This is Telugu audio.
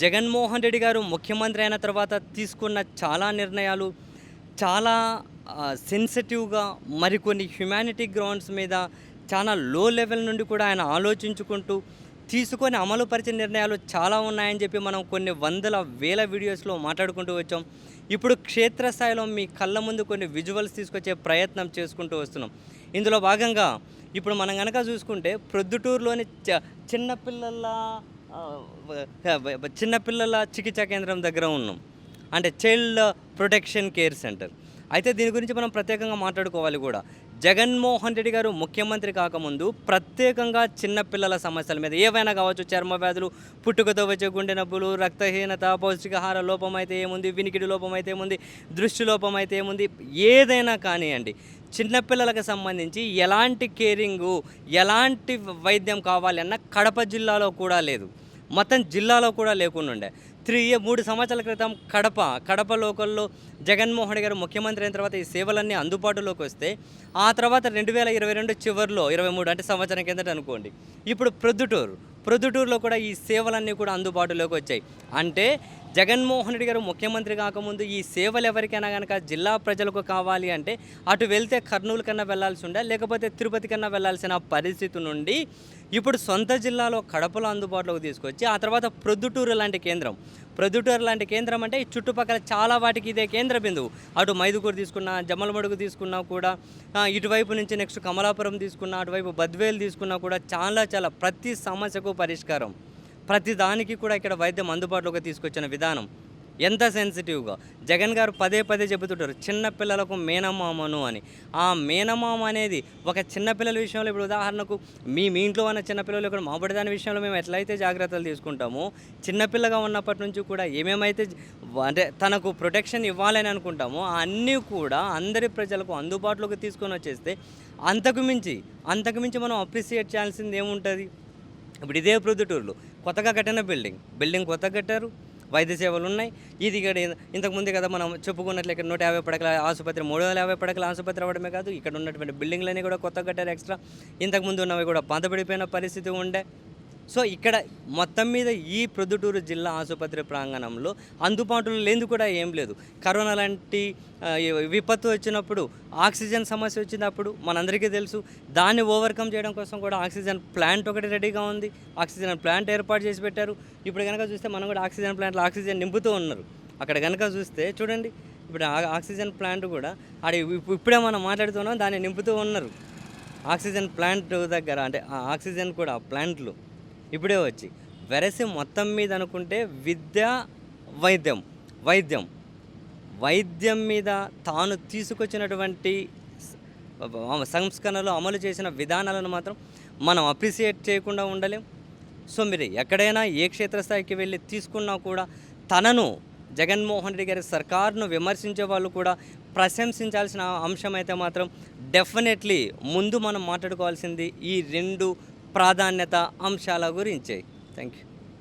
జగన్మోహన్ రెడ్డి గారు ముఖ్యమంత్రి అయిన తర్వాత తీసుకున్న చాలా నిర్ణయాలు చాలా సెన్సిటివ్గా మరికొన్ని హ్యుమానిటీ గ్రౌండ్స్ మీద చాలా లో లెవెల్ నుండి కూడా ఆయన ఆలోచించుకుంటూ తీసుకొని అమలుపరిచే నిర్ణయాలు చాలా ఉన్నాయని చెప్పి మనం కొన్ని వందల వేల వీడియోస్లో మాట్లాడుకుంటూ వచ్చాం. ఇప్పుడు క్షేత్రస్థాయిలో మీ కళ్ళ ముందు కొన్ని విజువల్స్ తీసుకొచ్చే ప్రయత్నం చేసుకుంటూ వస్తున్నాం. ఇందులో భాగంగా ఇప్పుడు మనం కనుక చూసుకుంటే ప్రొద్దుటూరులోని చ చిన్నపిల్లల చిన్నపిల్లల చికిత్సా కేంద్రం దగ్గర ఉన్నాం. అంటే చైల్డ్ ప్రొటెక్షన్ కేర్ సెంటర్ అయితే దీని గురించి మనం ప్రత్యేకంగా మాట్లాడుకోవాలి కూడా. జగన్మోహన్ రెడ్డి గారు ముఖ్యమంత్రి కాకముందు ప్రత్యేకంగా చిన్నపిల్లల సమస్యల మీద ఏవైనా కావచ్చు చర్మ వ్యాధులు పుట్టుకతో వచ్చే గుండె నొప్పులు రక్తహీనత పౌష్టికాహార లోపం అయితే ఏముంది వినికిడి లోపం అయితే ఏముంది దృష్టి లోపం అయితే ఏముంది ఏదైనా కానివ్వండి చిన్నపిల్లలకు సంబంధించి ఎలాంటి కేరింగు ఎలాంటి వైద్యం కావాలన్నా కడప జిల్లాలో కూడా లేదు. మొత్తం జిల్లాలో కూడా లేకుండా ఉండే. త్రీ ఇయర్ మూడు సంవత్సరాల క్రితం కడప కడప లోకల్లో జగన్మోహన్ గారు ముఖ్యమంత్రి అయిన తర్వాత ఈ సేవలన్నీ అందుబాటులోకి వస్తే ఆ తర్వాత రెండు వేల ఇరవై రెండు చివరిలో ఇరవై మూడు అంటే సంవత్సరం కిందట అనుకోండి ఇప్పుడు ప్రొద్దుటూరు ప్రొద్దుటూరులో కూడా ఈ సేవలన్నీ కూడా అందుబాటులోకి వచ్చాయి. అంటే జగన్మోహన్ రెడ్డి గారు ముఖ్యమంత్రి కాకముందు ఈ సేవలు ఎవరికైనా కనుక జిల్లా ప్రజలకు కావాలి అంటే అటు వెళ్తే కర్నూలు కన్నా వెళ్ళాల్సి ఉండే లేకపోతే తిరుపతి కన్నా వెళ్ళాల్సిన పరిస్థితి నుండి ఇప్పుడు సొంత జిల్లాలో కడపలో అందుబాటులోకి తీసుకొచ్చి ఆ తర్వాత ప్రొద్దుటూరు లాంటి కేంద్రం. ప్రొద్దుటూరు లాంటి కేంద్రం అంటే ఈ చుట్టుపక్కల చాలా వాటికి ఇదే కేంద్ర బిందువు. అటు మైదుకూరు తీసుకున్నా జమ్మలమడుగు తీసుకున్నా కూడా ఇటువైపు నుంచి నెక్స్ట్ కమలాపురం తీసుకున్నా అటువైపు బద్వేలు తీసుకున్నా కూడా చాలా చాలా ప్రతి సమస్యకు పరిష్కారం. ప్రతి దానికి కూడా ఇక్కడ వైద్యం అందుబాటులోకి తీసుకొచ్చిన విధానం ఎంత సెన్సిటివ్గా? జగన్ గారు పదే పదే చెబుతుంటారు చిన్నపిల్లలకు మేనమామను అని. ఆ మేనమామ అనేది ఒక చిన్నపిల్లల విషయంలో ఇప్పుడు ఉదాహరణకు మీ మీ ఇంట్లో ఉన్న చిన్నపిల్లలు ఇక్కడ మాబడిదాని విషయంలో మేము ఎట్లయితే జాగ్రత్తలు తీసుకుంటామో చిన్నపిల్లగా ఉన్నప్పటి నుంచి కూడా ఏమేమైతే అంటే తనకు ప్రొటెక్షన్ ఇవ్వాలని అనుకుంటామో అన్నీ కూడా అందరి ప్రజలకు అందుబాటులోకి తీసుకొని వచ్చేస్తే అంతకు మించి మనం అప్రిసియేట్ చేయాల్సింది ఏముంటుంది? ఇప్పుడు ఇదే ప్రొద్దుటూరులో. కొత్తగా కట్టిన బిల్డింగ్. బిల్డింగ్ కొత్తగా కట్టారు. వైద్య సేవలు ఉన్నాయి. ఇది ఇక్కడ ఇంతకుముందు కదా మనం చెప్పుకున్నట్లు ఇక్కడ నూట యాభై పడకల ఆసుపత్రి మూడు వందల యాభై పడకల ఆసుపత్రి అవ్వడమే కాదు ఇక్కడ ఉన్నటువంటి బిల్డింగ్లన్నీ కూడా కొత్తగా కట్టారు ఎక్స్ట్రా. ఇంతకుముందు ఉన్నవి కూడా పాతబడిపోయిన పరిస్థితి ఉండే. సో ఇక్కడ మొత్తం మీద ఈ ప్రొద్దుటూరు జిల్లా ఆసుపత్రి ప్రాంగణంలో అందుబాటులో లేనిది కూడా ఏం లేదు. కరోనా లాంటి విపత్తు వచ్చినప్పుడు ఆక్సిజన్ సమస్య వచ్చినప్పుడు మనందరికీ తెలుసు దాన్ని ఓవర్కమ్ చేయడం కోసం కూడా ఆక్సిజన్ ప్లాంట్ ఒకటి రెడీగా ఉంది. ఆక్సిజన్ ప్లాంట్ ఏర్పాటు చేసి పెట్టారు. ఇప్పుడు కనుక చూస్తే మనం కూడా ఆక్సిజన్ ప్లాంట్లో ఆక్సిజన్ నింపుతూ ఉన్నారు. అక్కడ కనుక చూస్తే చూడండి ఇప్పుడు ఆ ఆక్సిజన్ ప్లాంట్ కూడా ఆడ ఇప్పుడే మనం మాట్లాడుతున్నాం దాన్ని నింపుతూ ఉన్నారు. ఆక్సిజన్ ప్లాంట్ దగ్గర అంటే ఆ ఆక్సిజన్ కూడా ప్లాంట్లు. ఇప్పుడే వచ్చి. వెరసి మొత్తం మీద అనుకుంటే విద్య వైద్యం వైద్యం. వైద్యం మీద తాను తీసుకొచ్చినటువంటి సంస్కరణలు అమలు చేసిన విధానాలను మాత్రం మనం అప్రిసియేట్ చేయకుండా ఉండలేం. సో మీరు ఎక్కడైనా ఏ క్షేత్రస్థాయికి వెళ్ళి తీసుకున్నా కూడా తనను జగన్మోహన్ రెడ్డి గారి సర్కార్ను విమర్శించే వాళ్ళు కూడా ప్రశంసించాల్సిన అంశం అయితే మాత్రం డెఫినెట్లీ ముందు మనం మాట్లాడుకోవాల్సింది ఈ రెండు ప్రాధాన్యత అంశాల గురించి. Thank you